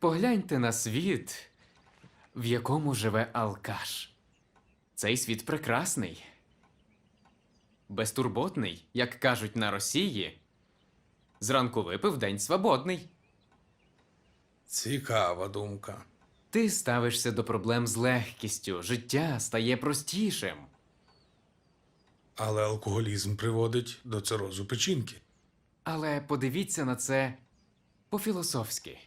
Погляньте на світ, в якому живе алкаш. Цей світ прекрасний, безтурботний, як кажуть на Росії. Зранку випив день свободний. Цікава думка. Ти ставишся до проблем з легкістю, життя стає простішим. Але алкоголізм приводить до цирозу печінки. Але подивіться на це по-філософськи.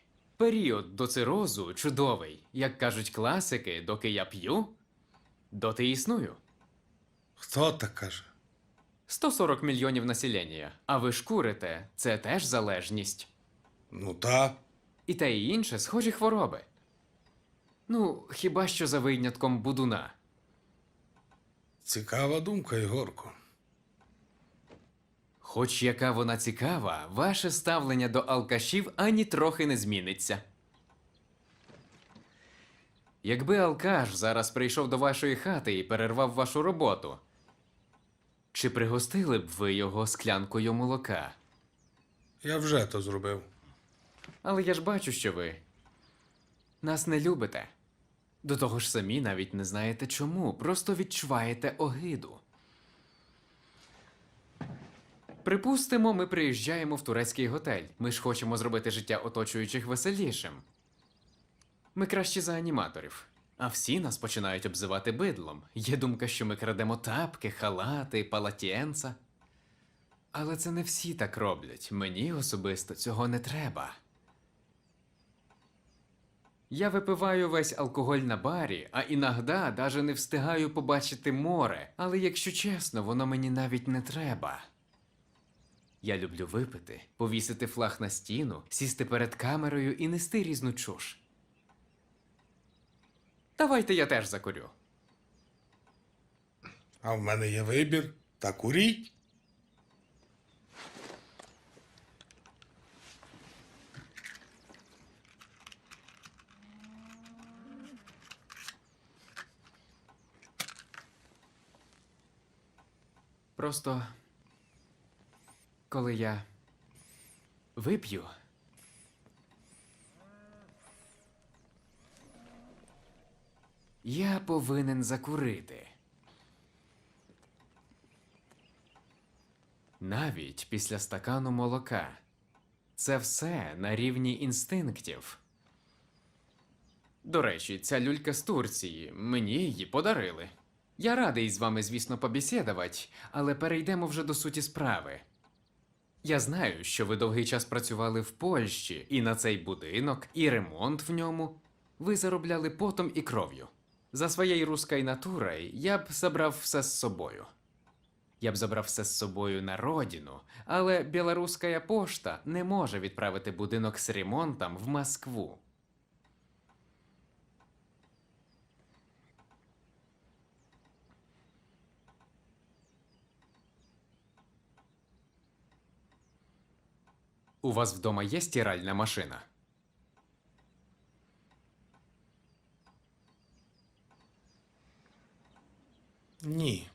Період до цирозу чудовий, як кажуть класики, доки я п'ю, доти існую. Хто так каже? 140 мільйонів населення, а ви ж курите, це теж залежність. Ну та. І те і інше схожі хвороби. Ну, хіба що за винятком будуна. Цікава думка, Ігорко. Хоч яка вона цікава, ваше ставлення до алкашів ані трохи не зміниться. Якби алкаш зараз прийшов до вашої хати і перервав вашу роботу, чи пригостили б ви його склянкою молока? Я вже то зробив. Але я ж бачу, що ви нас не любите. До того ж самі навіть не знаєте чому, просто відчуваєте огиду. Припустимо, ми приїжджаємо в турецький готель. Ми ж хочемо зробити життя оточуючих веселішим. Ми кращі за аніматорів. А всі нас починають обзивати бидлом. Є думка, що ми крадемо тапки, халати, палатєнца. Але це не всі так роблять. Мені особисто цього не треба. Я випиваю весь алкоголь на барі, а іногда даже не встигаю побачити море. Але якщо чесно, воно мені навіть не треба. Я люблю випити, повісити флаг на стіну, сісти перед камерою і нести різну чуш. Давайте я теж закурю. А в мене є вибір. Та куріть. Просто коли я вип'ю. Я повинен закурити. Навіть після стакану молока. Це все на рівні інстинктів. До речі, ця люлька з Турції. Мені її подарили. Я радий з вами, звісно, побесідувати, але перейдемо вже до суті справи. Я знаю, що ви довгий час працювали в Польщі, і на цей будинок, і ремонт в ньому ви заробляли потом і кров'ю. За своєю руською натурою я б забрав все з собою. Я б забрав все з собою на родину, але білоруська пошта не може відправити будинок з ремонтом в Москву. У вас вдома є стиральна машина? Ні.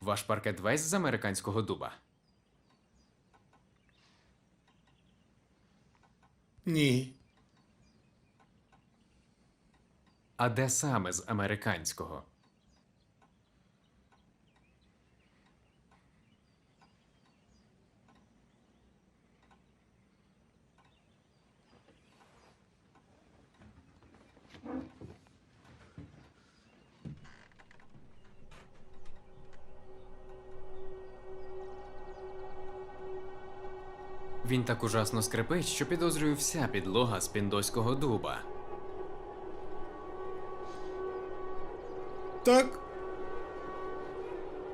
Ваш паркет весь з американського дуба? Ні. А де саме з американського? Він так ужасно скрипить, що підозрюю вся підлога з піндоського дуба. Так.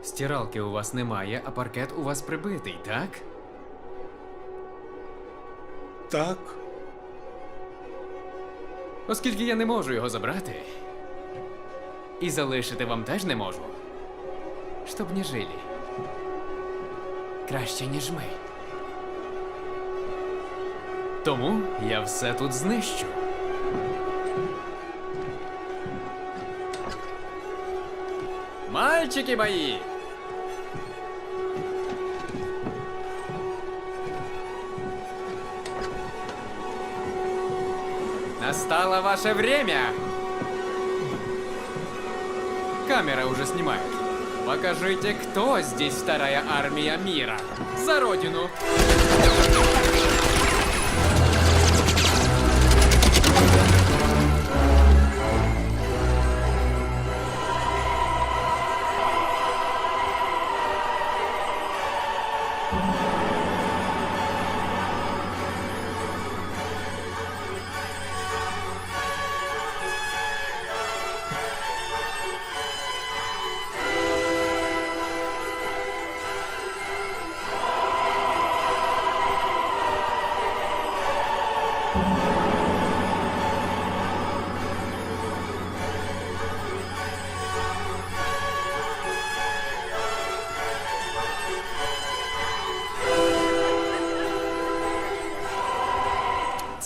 Стиралки у вас немає, а паркет у вас прибитий, так? Так. Оскільки я не можу його забрати. І залишити вам теж не можу. Щоб не жили. Краще, ніж ми. Тому я все тут знищу. Мальчики мої! Настало ваше время! Камера уже снимает. Покажите, кто здесь вторая армия мира. За родину!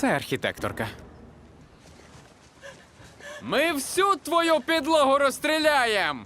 Це архітекторка. Ми всю твою підлогу розстріляєм!